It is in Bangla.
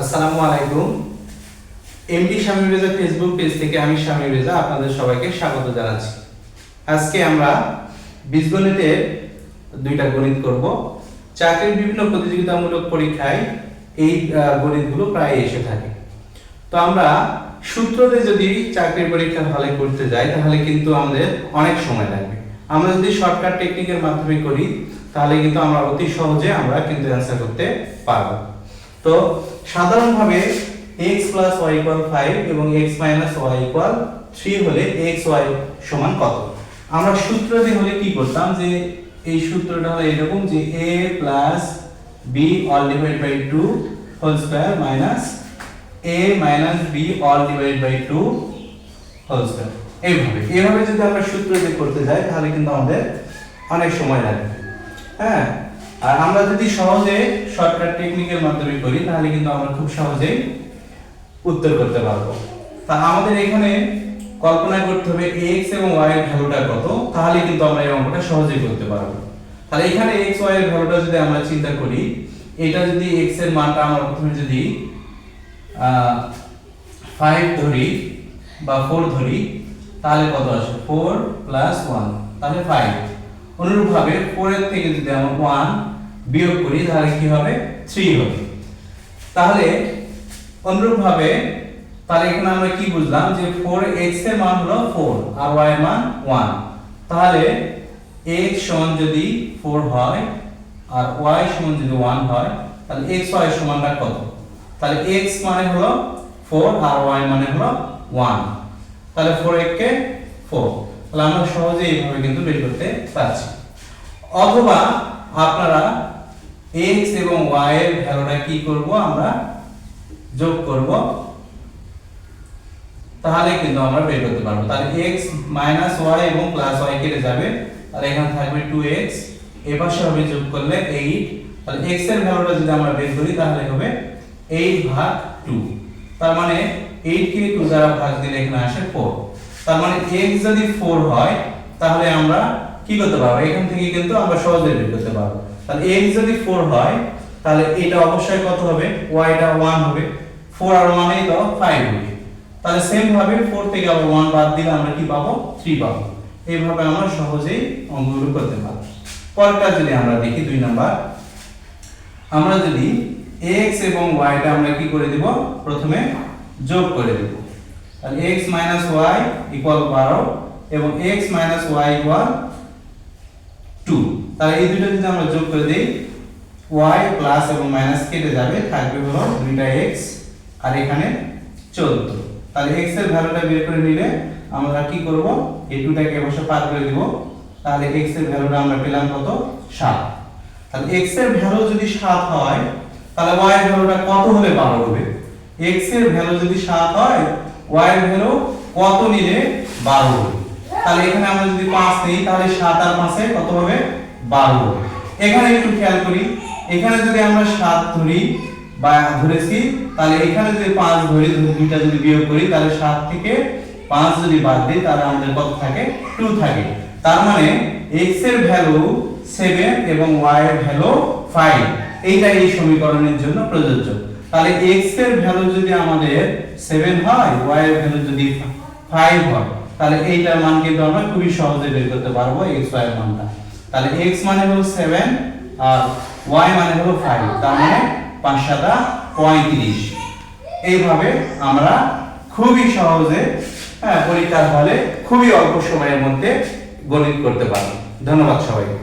আসসালামু আলাইকুম। MD Shamim Reza Facebook page থেকে আমি শামীম রেজা আপনাদের সবাইকে স্বাগত জানাচ্ছি। আজকে আমরা বীজগণিতের দুইটা গণিত করব। চাকরির বিভিন্ন প্রতিযোগিতামূলক পরীক্ষায় এই গণিতগুলো প্রায় এসে থাকে। তো আমরা সূত্রতে যদি চাকরির পরীক্ষা হলে করতে যাই, তাহলে কিন্তু আমাদের অনেক সময় লাগবে। আমরা যদি শর্টকাট টেকনিকের মাধ্যমে করি, তাহলে কিন্তু আমরা অতি সহজে আমরা কিন্তু অ্যান্সার করতে পারব। তো সাধারণভাবে x plus y equal five এবং x minus y equal three হলে x, y সমান কত? আমরা সূত্র দিয়ে হলে কি করতাম? যে এই সূত্রটা হলো এরকম যে a plus b all divide by two whole square minus a minus b all divide by two whole square এইভাবে। এইভাবে যদি আমরা সূত্র দিয়ে করতে যাই, তাহলে কিন্তু আমাদের অনেক সময় লাগবে। হ্যাঁ? আর আমরা যদি সহজে শর্টকাট টেকনিকের মাধ্যমে করি, তাহলে কিন্তু আমরা খুব সহজেই উত্তর করতে পারব। তা আমাদের এখানে কল্পনা করতে হবে x এবং y এর ভ্যালুটা কত, তাহলে কিন্তু আমরা এই অঙ্কটা সহজেই করতে পারব। তাহলে এখানে x y এর ভ্যালুটা যদি আমরা চিন্তা করি, এটা যদি x এর মানটা আমরা প্রথমে যদি 5 ধরি বা 4 ধরি, তাহলে কত আসে? 4 প্লাস 1 তাহলে 5 অনুরূপভাবে 4 এর থেকে যদি আমরা 1 বিয়োগ করি, তাহলে কি হবে? 3 হবে। তাহলে অনুরূপভাবে, তাহলে এখানে আমরা কি বুঝলাম? যে 4x এর মান হলো 4 আর y এর মান 1 তাহলে x সমান যদি 4 হয়, আর y সমান যদি 1 হয়, তাহলে x, y সমানটা কত? তাহলে x মানে হলো 4 আর y মানে হলো 1 তাহলে 4 কে 4 তাহলে আমরা সহজেই এইভাবে কিন্তু বের করতে পারছি। অথবা আপনারা x এবং y এর ভ্যালুটা কি করব আমরা যোগ করব। তাহলে কিন্তু আমরা বের করতে পারব। তাহলে x মাইনাস y এবং প্লাস y কেটে যাবে। তাহলে এখানে থাকবে 2x এ পাশে হবে যোগ করলে 8 তাহলে x এর ভ্যালুটা যদি আমরা বের করি, তাহলে হবে 8 ভাগ 2 তার মানে 8 কে 2 দ্বারা ভাগ দিলে এখানে আসে 4 তার মানে x যদি 4 হয়, তাহলে আমরা কি করতে পারব? এখান থেকে কিন্তু আমরা সহজে বের করতে পারব। তাহলে x যদি 4 হয়, তাহলে এটা অবশ্যই কত হবে? y টা 1 হবে। 4 আর 1 এই তো 5 হবে। তাহলে সেম ভাবে 4 থেকে আবার 1 বাদ দিলে আমরা কি পাবো? 3 পাবো। এইভাবে আমরা সহজেই অঙ্কগুলো করতে পারব। পরেরটা যদি আমরা দেখি, দুই নাম্বার। আমরা যদি x এবং y টা আমরা কি করে দিব? প্রথমে যোগ করে দেব। তাহলে x y ইকুয়াল 12 এবং x y ইকুয়াল 2 তাহলে এই দুটো যদি আমরা যোগ করে দেই, y প্লাস এবং মাইনাস কেটে যাবে, থাকবে হলো দুইটা x, আর এখানে 14 তাহলে x এর ভ্যালুটা বের করে নিলে আমরা কি করব? এই দুটাকে বসে পার করে দিব। তাহলে x এর ভ্যালুটা আমরা পেলাম কত? 7 তাহলে x এর ভ্যালু যদি 7 হয়, তাহলে y এর ভ্যালুটা কত হলে 12 হবে? x এর ভ্যালু যদি 7 হয় y ভ্যালু কত নিলে 12 হবে তাহলে এখানে আমরা যদি 5 নেই, তাহলে 7 আর 5 এ কত হবে 12 এখানে একটু খেয়াল করি, এখানে যদি আমরা 7 ধরি বা ধরেছি, তাহলে এখানে যদি 5 ধরি দুইটা যদি বিয়োগ করি, তাহলে 7 থেকে 5 যদি বাদ দিই, তাহলে আমাদের কত থাকে? 2 থাকে। তার মানে x এর ভ্যালু 7 এবং y এর ভ্যালু 5 এইটা এই সমীকরণের জন্য প্রযোজ্য। তাহলে x এর ভ্যালু যদি আমাদের 7 হয়, y এর ভ্যালু যদি 5 হয়, তাহলে এইটার মান কিন্তু আমরা খুবই সহজে বের করতে পারব x, y এর মানটা। তাহলে x মানে হলো 7 আর y মানে হলো 5 তার মানে 5 সাতা 35 এইভাবে আমরা খুবই সহজে হ্যাঁ পরীক্ষার হলে খুবই অল্প সময়ের মধ্যে গণিত করতে পারব। ধন্যবাদ সবাইকে।